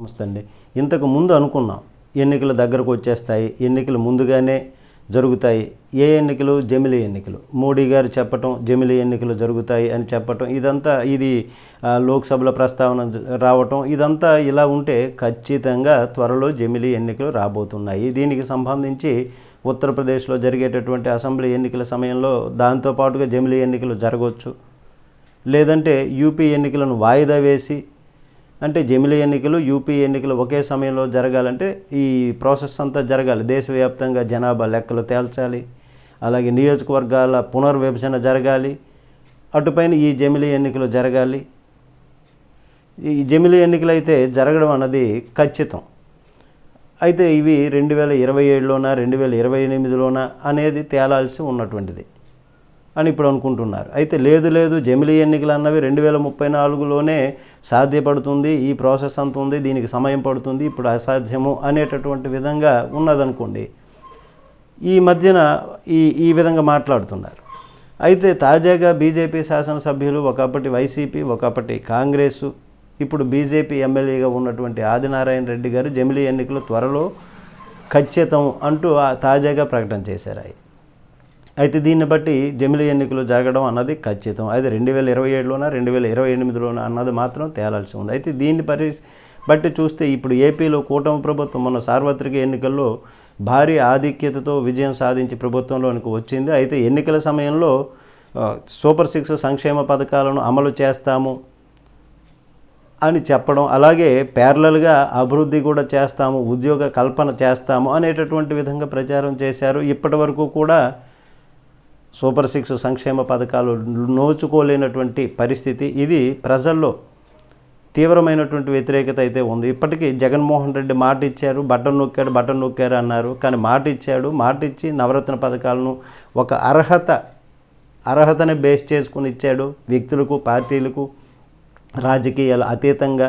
నమస్తే అండి ఇంతకు ముందు అనుకున్నాం ఎన్నికలు దగ్గరకు వచ్చేస్తాయి ఎన్నికలు ముందుగానే జరుగుతాయి. ఏ ఎన్నికలు? జమిలీ ఎన్నికలు. మోడీ గారు చెప్పటం జమిలీ ఎన్నికలు జరుగుతాయి అని చెప్పటం ఇదంతా ఇది లోక్సభలో ప్రస్తావన రావటం ఇదంతా ఇలా ఉంటే ఖచ్చితంగా త్వరలో జమిలీ ఎన్నికలు రాబోతున్నాయి. దీనికి సంబంధించి ఉత్తరప్రదేశ్లో జరిగేటటువంటి అసెంబ్లీ ఎన్నికల సమయంలో దాంతోపాటుగా జమిలీ ఎన్నికలు జరగవచ్చు. లేదంటే యూపీ ఎన్నికలను వాయిదా వేసి అంటే జమిలి ఎన్నికలు యూపీ ఎన్నికలు ఒకే సమయంలో జరగాలంటే ఈ ప్రాసెస్ అంతా జరగాలి. దేశవ్యాప్తంగా జనాభా లెక్కలు తేల్చాలి. అలాగే నియోజకవర్గాల పునర్విభజన జరగాలి. అటుపైన ఈ జమిలి ఎన్నికలు జరగాలి. ఈ జమిలి ఎన్నికలు అయితే జరగడం అన్నది ఖచ్చితం. అయితే ఇవి రెండు వేల ఇరవై ఏడులోనా రెండు వేల ఇరవై ఎనిమిదిలోనా అనేది తేలాల్సి ఉన్నటువంటిది. అని ఇప్పుడు అనుకుంటున్నారు. అయితే లేదు లేదు జమిలి ఎన్నికలు అన్నవి రెండు వేల ముప్పై నాలుగులోనే సాధ్యపడుతుంది. ఈ ప్రాసెస్ అంత ఉంది దీనికి సమయం పడుతుంది ఇప్పుడు అసాధ్యము అనేటటువంటి విధంగా ఉన్నదనుకోండి. ఈ మధ్యన ఈ ఈ విధంగా మాట్లాడుతున్నారు. అయితే తాజాగా బీజేపీ శాసనసభ్యులు ఒకప్పటి వైసీపీ ఒకప్పటి కాంగ్రెసు ఇప్పుడు బీజేపీ ఎమ్మెల్యేగా ఉన్నటువంటి ఆదినారాయణ రెడ్డి గారు జమిలీ ఎన్నికలు త్వరలో ఖచ్చితం అంటూ తాజాగా ప్రకటన చేశారు అయితే దీన్ని బట్టి జమిలి ఎన్నికలు జరగడం అన్నది ఖచ్చితం. అయితే రెండు వేల ఇరవై ఏడులోనా రెండు వేల ఇరవై ఎనిమిదిలోనా అన్నది మాత్రం తేలాల్సి ఉంది. అయితే దీన్ని పరి బట్టి చూస్తే ఇప్పుడు ఏపీలో కూటమి ప్రభుత్వం మన సార్వత్రిక ఎన్నికల్లో భారీ ఆధిక్యతతో విజయం సాధించి ప్రభుత్వంలోనికి వచ్చింది. అయితే ఎన్నికల సమయంలో సూపర్ సిక్స్ సంక్షేమ పథకాలను అమలు చేస్తాము అని చెప్పడం అలాగే ప్యారలల్గా అభివృద్ధి కూడా చేస్తాము ఉద్యోగ కల్పన చేస్తాము అనేటటువంటి విధంగా ప్రచారం చేశారు. ఇప్పటి వరకు కూడా సూపర్ సిక్స్ సంక్షేమ పథకాలు నోచుకోలేనటువంటి పరిస్థితి. ఇది ప్రజల్లో తీవ్రమైనటువంటి వ్యతిరేకత అయితే ఉంది. ఇప్పటికీ జగన్మోహన్ రెడ్డి మాట ఇచ్చారు బటన్ నొక్కాడు బటన్ నొక్కారు అన్నారు. కానీ మాట ఇచ్చాడు మాట ఇచ్చి నవరత్న పథకాలను ఒక అర్హత అర్హతని బేస్ చేసుకుని ఇచ్చాడు. వ్యక్తులకు పార్టీలకు రాజకీయాలు అతీతంగా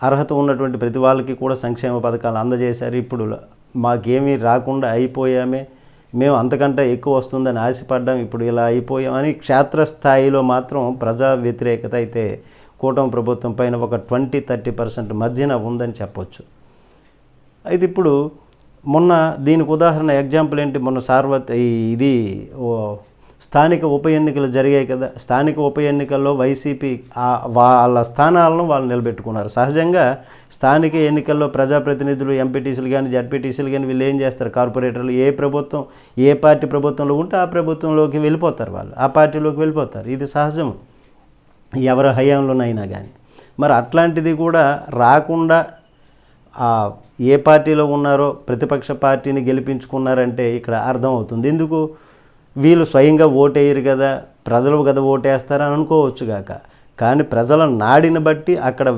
అర్హత ఉన్నటువంటి ప్రతి వాళ్ళకి కూడా సంక్షేమ పథకాలు అందజేశారు. ఇప్పుడు మాకేమీ రాకుండా అయిపోయామే. మేము అంతకంటే ఎక్కువ వస్తుందని ఆశపడ్డాం ఇప్పుడు ఇలా అయిపోయాం అని క్షేత్రస్థాయిలో మాత్రం ప్రజా వ్యతిరేకత అయితే కూటమి ప్రభుత్వం పైన ఒక ట్వంటీ థర్టీ పర్సెంట్ మధ్యన ఉందని చెప్పొచ్చు. అయితే ఇప్పుడు మొన్న దీనికి ఉదాహరణ ఎగ్జాంపుల్ ఏంటి? మొన్న సార్వత్ ఇది ఓ స్థానిక ఉప ఎన్నికలు జరిగాయి కదా. స్థానిక ఉప ఎన్నికల్లో వైసీపీ వాళ్ళ స్థానాలను వాళ్ళు నిలబెట్టుకున్నారు. సహజంగా స్థానిక ఎన్నికల్లో ప్రజాప్రతినిధులు ఎంపీటీసీలు కానీ జడ్పీటీసీలు కానీ వీళ్ళు ఏం చేస్తారు? కార్పొరేటర్లు ఏ ప్రభుత్వం ఏ పార్టీ ప్రభుత్వంలో ఉంటే ఆ ప్రభుత్వంలోకి వెళ్ళిపోతారు వాళ్ళు. ఆ పార్టీలోకి వెళ్ళిపోతారు. ఇది సహజం. ఎవరి హయాంలోనైనా కానీ మరి అట్లాంటిది కూడా రాకుండా ఏ పార్టీలో ఉన్నారో ప్రతిపక్ష పార్టీని గెలిపించుకున్నారంటే ఇక్కడ అర్థమవుతుంది. ఎందుకు? వీళ్ళు స్వయంగా ఓటేయరు కదా ప్రజలు కదా ఓటేస్తారని అనుకోవచ్చు గాక. కానీ ప్రజల నాడిని బట్టి అక్కడ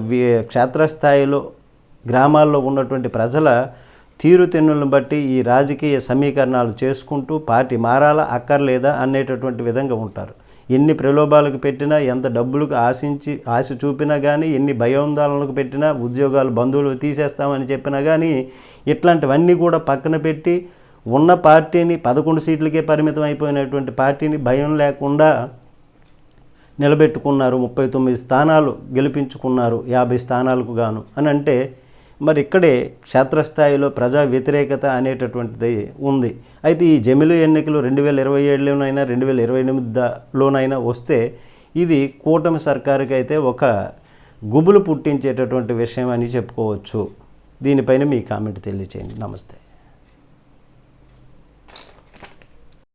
క్షేత్రస్థాయిలో గ్రామాల్లో ఉన్నటువంటి ప్రజల తీరుతెన్నులను బట్టి ఈ రాజకీయ సమీకరణాలు చేసుకుంటూ పార్టీ మారాలా అక్కర్లేదా అనేటటువంటి విధంగా ఉంటారు. ఎన్ని ప్రలోభాలకు పెట్టినా ఎంత డబ్బులకు ఆశించి ఆశ చూపినా కానీ ఎన్ని భయోందోళనలకు పెట్టినా ఉద్యోగాలు బంధువులు తీసేస్తామని చెప్పినా కానీ ఇట్లాంటివన్నీ కూడా పక్కన పెట్టి ఉన్న పార్టీని పదకొండు సీట్లకే పరిమితం అయిపోయినటువంటి పార్టీని భయం లేకుండా నిలబెట్టుకున్నారు. ముప్పై తొమ్మిది స్థానాలు గెలిపించుకున్నారు యాభై స్థానాలకు గాను. అని అంటే మరి ఇక్కడే క్షేత్రస్థాయిలో ప్రజా వ్యతిరేకత అనేటటువంటిది ఉంది. అయితే ఈ జమిలు ఎన్నికలు రెండు వేల ఇరవై ఏడులోనైనా రెండు వేల ఇరవై ఎనిమిదిలోనైనా వస్తే ఇది కూటమి సర్కారుకి అయితే ఒక గుబులు పుట్టించేటటువంటి విషయం అని చెప్పుకోవచ్చు. దీనిపైన మీ కామెంట్ తెలియచేయండి. నమస్తే.